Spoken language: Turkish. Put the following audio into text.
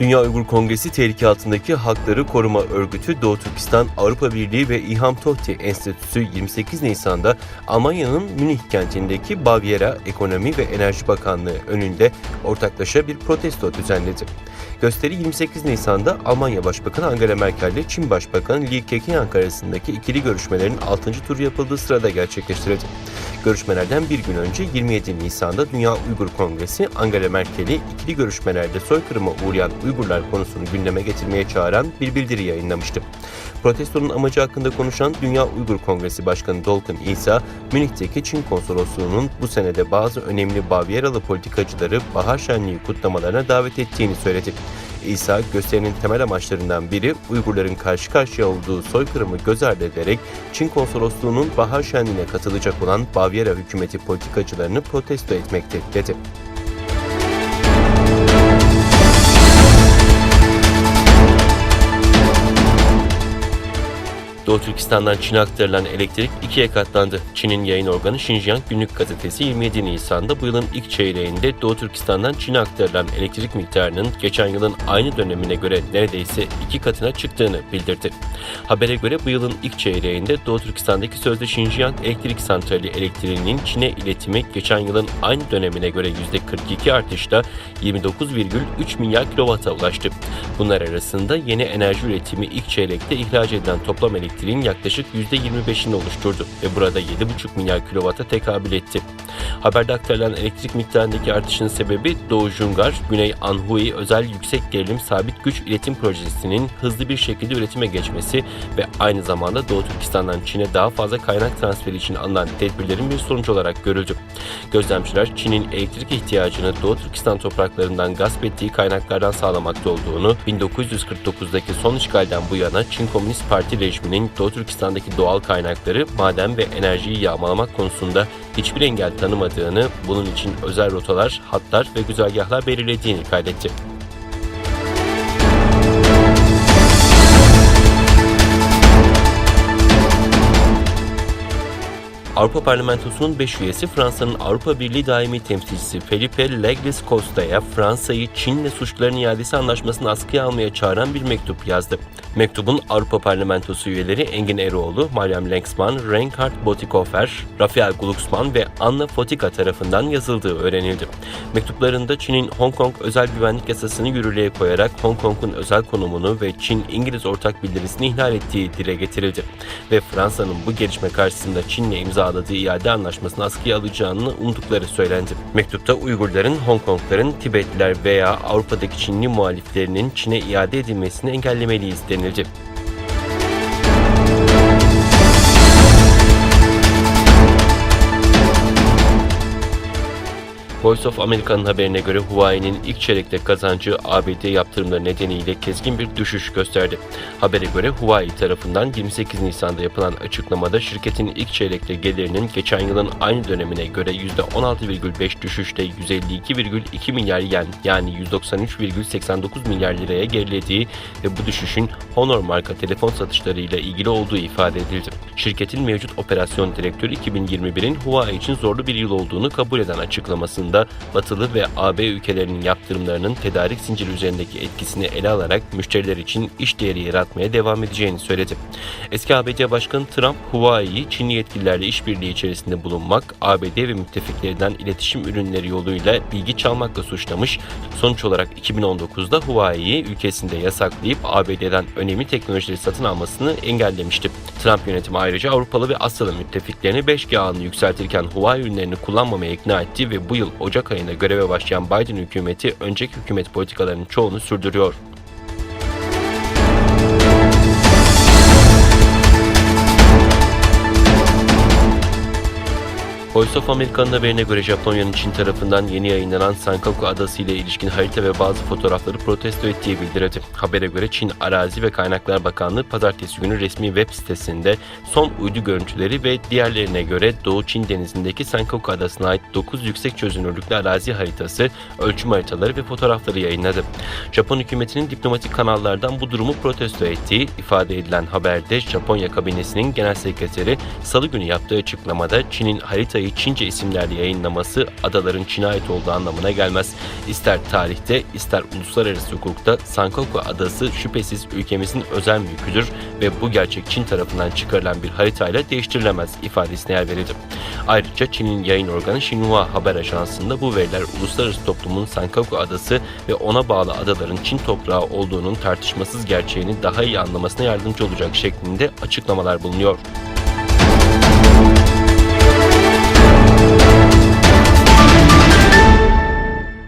Dünya Uygur Kongresi tehlike altındaki hakları koruma örgütü Doğu Türkistan Avrupa Birliği ve İlham Tohti Enstitüsü 28 Nisan'da Almanya'nın Münih kentindeki Baviera Ekonomi ve Enerji Bakanlığı önünde ortaklaşa bir protesto düzenledi. Gösteri 28 Nisan'da Almanya Başbakanı Angela Merkel ile Çin Başbakanı Li Keqiang arasındaki ikili görüşmelerin 6. turu yapıldığı sırada gerçekleştirildi. Görüşmelerden bir gün önce 27 Nisan'da Dünya Uygur Kongresi Angela Merkel'i ikili görüşmelerde soykırıma uğrayan Uygurlar konusunu gündeme getirmeye çağıran bir bildiri yayınlamıştı. Protestonun amacı hakkında konuşan Dünya Uygur Kongresi Başkanı Dolkun İsa, Münih'teki Çin konsolosluğunun bu senede bazı önemli Bavyeralı politikacıları bahar şenliği kutlamalarına davet ettiğini söyledi. İsa gösterinin temel amaçlarından biri Uygurların karşı karşıya olduğu soykırımı göz ardı ederek Çin konsolosluğunun bahar şenliğine katılacak olan Bavyera hükümeti politikacılarını protesto etmekte dedi. Doğu Türkistan'dan Çin'e aktarılan elektrik ikiye katlandı. Çin'in yayın organı Xinjiang Günlük Gazetesi 27 Nisan'da bu yılın ilk çeyreğinde Doğu Türkistan'dan Çin'e aktarılan elektrik miktarının geçen yılın aynı dönemine göre neredeyse iki katına çıktığını bildirdi. Habere göre bu yılın ilk çeyreğinde Doğu Türkistan'daki sözde Xinjiang Elektrik Santrali elektriğinin Çin'e iletimi geçen yılın aynı dönemine göre %42 artışla 29,3 milyar kilovata ulaştı. Bunlar arasında yeni enerji üretimi ilk çeyrekte ihraç edilen toplam elektriğin yaklaşık %25'ini oluşturdu ve burada 7,5 milyar kilowata tekabül etti. Haberde aktarılan elektrik miktarındaki artışın sebebi Doğu Jungar, Güney Anhui özel yüksek gerilim sabit güç iletim projesinin hızlı bir şekilde üretime geçmesi ve aynı zamanda Doğu Türkistan'dan Çin'e daha fazla kaynak transferi için alınan tedbirlerin bir sonucu olarak görüldü. Gözlemciler Çin'in elektrik ihtiyacını Doğu Türkistan topraklarından gasp ettiği kaynaklardan sağlamakta olduğunu, 1949'daki son işgalden bu yana Çin Komünist Parti rejiminin Doğu Türkistan'daki doğal kaynakları, maden ve enerjiyi yağmalamak konusunda hiçbir engel tanımadığını, bunun için özel rotalar, hatlar ve güzergahlar belirlediğini kaydetti. Avrupa Parlamentosu'nun 5 üyesi Fransa'nın Avrupa Birliği daimi temsilcisi Felipe Leglis Costa'ya Fransa'yı Çin'le suçların iadesi anlaşmasını askıya almaya çağıran bir mektup yazdı. Mektubun Avrupa Parlamentosu üyeleri Engin Eroğlu, Mariam Lensman, Reinhard Botikofer, Rafael Glucksmann ve Anna Fotika tarafından yazıldığı öğrenildi. Mektuplarında Çin'in Hong Kong özel güvenlik yasasını yürürlüğe koyarak Hong Kong'un özel konumunu ve Çin-İngiliz ortak bildirisini ihlal ettiği dile getirildi. Ve Fransa'nın bu gelişme karşısında Çin'le imzaladığı iade anlaşmasını askıya alacağını umdukları söylendi. Mektupta Uygurların, Hong Kongların, Tibetliler veya Avrupa'daki Çinli muhaliflerinin Çin'e iade edilmesini engellemeliyiz denildi. Voice of America'nın haberine göre Huawei'nin ilk çeyrekte kazancı ABD yaptırımları nedeniyle keskin bir düşüş gösterdi. Habere göre Huawei tarafından 28 Nisan'da yapılan açıklamada şirketin ilk çeyrekte gelirinin geçen yılın aynı dönemine göre %16,5 düşüşte 152,2 milyar yen yani 193,89 milyar liraya gerilediği ve bu düşüşün Honor marka telefon satışlarıyla ilgili olduğu ifade edildi. Şirketin mevcut operasyon direktörü 2021'in Huawei için zorlu bir yıl olduğunu kabul eden açıklamasında Batılı ve AB ülkelerinin yaptırımlarının tedarik zinciri üzerindeki etkisini ele alarak müşteriler için iş değeri yaratmaya devam edeceğini söyledi. Eski ABD Başkanı Trump, Huawei'yi Çinli yetkililerle işbirliği içerisinde bulunmak, ABD ve müttefiklerinden iletişim ürünleri yoluyla bilgi çalmakla suçlamış. Sonuç olarak 2019'da Huawei'yi ülkesinde yasaklayıp ABD'den önemli teknolojileri satın almasını engellemişti. Trump yönetimi ayrıca Avrupalı ve Asyalı müttefiklerini 5G ağını yükseltirken Huawei ürünlerini kullanmamaya ikna etti ve bu yıl Ocak ayında göreve başlayan Biden hükümeti önceki hükümet politikalarının çoğunu sürdürüyor. Voice of America'nın haberine göre Japonya'nın Çin tarafından yeni yayınlanan Senkaku Adası ile ilişkin harita ve bazı fotoğrafları protesto ettiği bildirildi. Habere göre Çin Arazi ve Kaynaklar Bakanlığı pazartesi günü resmi web sitesinde son uydu görüntüleri ve diğerlerine göre Doğu Çin denizindeki Senkaku Adası'na ait 9 yüksek çözünürlüklü arazi haritası, ölçüm haritaları ve fotoğrafları yayınladı. Japon hükümetinin diplomatik kanallardan bu durumu protesto ettiği ifade edilen haberde Japonya kabinesinin genel sekreteri salı günü yaptığı açıklamada Çin'in haritayı Çince isimlerle yayınlaması adaların Çin'e ait olduğu anlamına gelmez. İster tarihte ister uluslararası hukukta Sankaku Adası şüphesiz ülkemizin özel mülküdür ve bu gerçek Çin tarafından çıkarılan bir haritayla değiştirilemez ifadesine yer verildi. Ayrıca Çin'in yayın organı Xinhua Haber Ajansı'nda bu veriler uluslararası toplumun Sankaku Adası ve ona bağlı adaların Çin toprağı olduğunun tartışmasız gerçeğini daha iyi anlamasına yardımcı olacak şeklinde açıklamalar bulunuyor.